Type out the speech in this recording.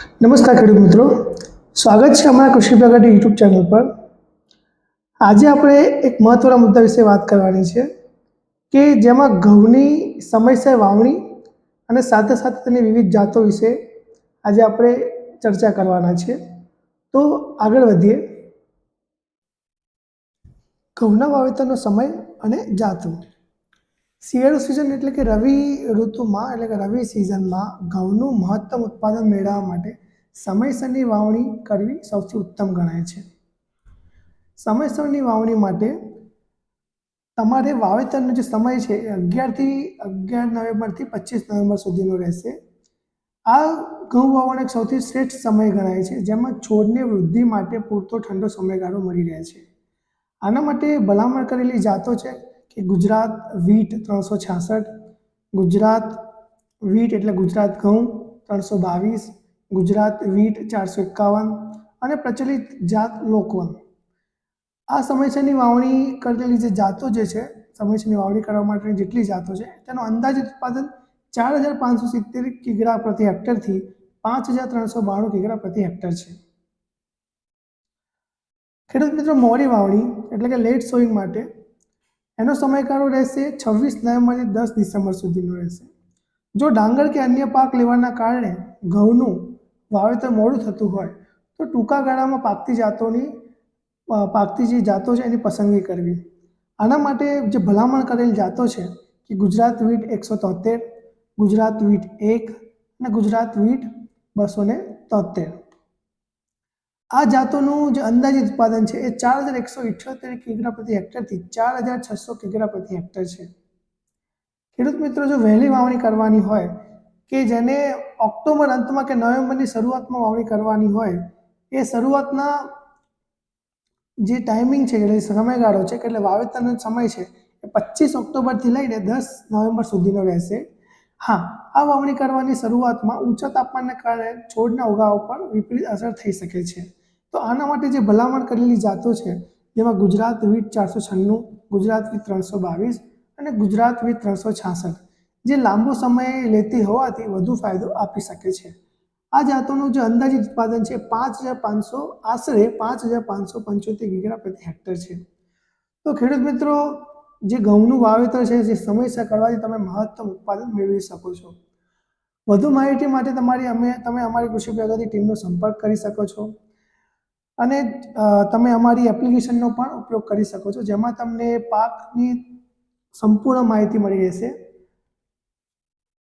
નમસ્કાર ખેડૂત મિત્રો. સ્વાગત છે અમારા કૃષિ પ્રગતિ યુટ્યુબ ચેનલ પર. આજે આપણે એક મહત્વના મુદ્દા વિશે વાત કરવાની છે કે જેમાં ઘઉંની સમયસર વાવણી અને સાથે સાથે તેની વિવિધ જાતો વિશે આજે આપણે ચર્ચા કરવાના છે. તો આગળ વધીએ. ઘઉંના વાવેતરનો સમય અને જાતો. શિયાળુ સિઝન એટલે કે રવિ ઋતુમાં, એટલે કે રવિ સિઝનમાં ઘઉંનું મહત્તમ ઉત્પાદન મેળવવા માટે સમયસરની વાવણી કરવી સૌથી ઉત્તમ ગણાય છે. સમયસરની વાવણી માટે તમારે વાવેતરનો જે સમય છે એ અગિયારથી અગિયાર નવેમ્બરથી પચીસ નવેમ્બર સુધીનો રહેશે. આ ઘઉં વાવવાનો એક સૌથી શ્રેષ્ઠ સમય ગણાય છે, જેમાં છોડને વૃદ્ધિ માટે પૂરતો ઠંડો સમયગાળો મળી રહે છે. આના માટે ભલામણ કરેલી જાતો છે કે ગુજરાત વીટ ત્રણસો છાસઠ, ગુજરાત વીટ એટલે ગુજરાત ઘઉં ત્રણસો બાવીસ, ગુજરાત વીટ ચારસો એકાવન અને પ્રચલિત જાત લોકવન. આ સમયસરની વાવણી કરેલી જે જાતો જે છે, સમયસરની વાવણી કરવા માટેની જેટલી જાતો છે, તેનો અંદાજિત ઉત્પાદન ચાર હજાર પાંચસો સિત્તેર કિગ્રા પ્રતિ હેક્ટરથી પાંચ હજાર ત્રણસો બાણું કિગ્રા પ્રતિ હેક્ટર છે. ખેડૂત મિત્રો મોડી વાવણી એટલે કે લેટ સોઈંગ માટે એનો સમયગાળો રહેશે છવ્વીસ નવેમ્બરથી દસ ડિસેમ્બર સુધીનો રહેશે. જો ડાંગર કે અન્ય પાક લેવાના કારણે ઘઉંનું વાવેતર મોડું થતું હોય, તો ટૂંકા ગાળામાં પાકતી જાતોની પાકતી જે જાતો છે એની પસંદગી કરવી. આના માટે જે ભલામણ કરેલ જાતો છે કે ગુજરાત વીટ એકસો તોતેર, ગુજરાત વીટ એક અને ગુજરાત વીટ બસો ને તોતેર. આ જાતોનું જે અંદાજિત ઉત્પાદન છે એ ચાર હજાર એકસો ઇઠ્યોતેર કિગ્રા પ્રતિ હેક્ટરથી ચાર હજાર છસો કિગ્રા પ્રતિ હેક્ટર છે. ખેડૂત મિત્રો, જો વહેલી વાવણી કરવાની હોય કે જેને ઓક્ટોબર અંતમાં કે નવેમ્બરની શરૂઆતમાં વાવણી કરવાની હોય, એ શરૂઆતના જે ટાઈમિંગ છે, એટલે સમયગાળો છે, એટલે વાવેતરનો સમય છે, એ પચીસ ઓક્ટોબરથી લઈને દસ નવેમ્બર સુધીનો રહેશે. હા, આ વાવણી કરવાની શરૂઆતમાં ઊંચા તાપમાનને કારણે છોડના ઉગાવ પર વિપરીત અસર થઈ શકે છે. તો આના માટે જે ભલામણ કરેલી જાતો છે, જેમાં ગુજરાત વીટ ચારસો છન્નું, ગુજરાત વીટ ત્રણસો બાવીસ અને ગુજરાત વીટ ત્રણસો છાસઠ, જે લાંબો સમય લેતી હોવાથી વધુ ફાયદો આપી શકે છે. આ જાતોનું જે અંદાજિત ઉત્પાદન છે, પાંચ હજાર પાંચસો, આશરે પાંચ હજાર પાંચસો પંચોતેર કિગ્રા પ્રતિ હેક્ટર છે. તો ખેડૂત મિત્રો, જે ઘઉંનું વાવેતર છે, જે સમયસર કરવાથી તમે મહત્તમ ઉત્પાદન મેળવી શકો છો. વધુ માહિતી માટે તમારી અમે, તમે અમારી કૃષિ પ્રગતિ ટીમનો સંપર્ક કરી શકો છો. અને તમે અમારી એપ્લિકેશનનો પણ ઉપયોગ કરી શકો છો, જેમાં તમને પાકની સંપૂર્ણ માહિતી મળી રહેશે.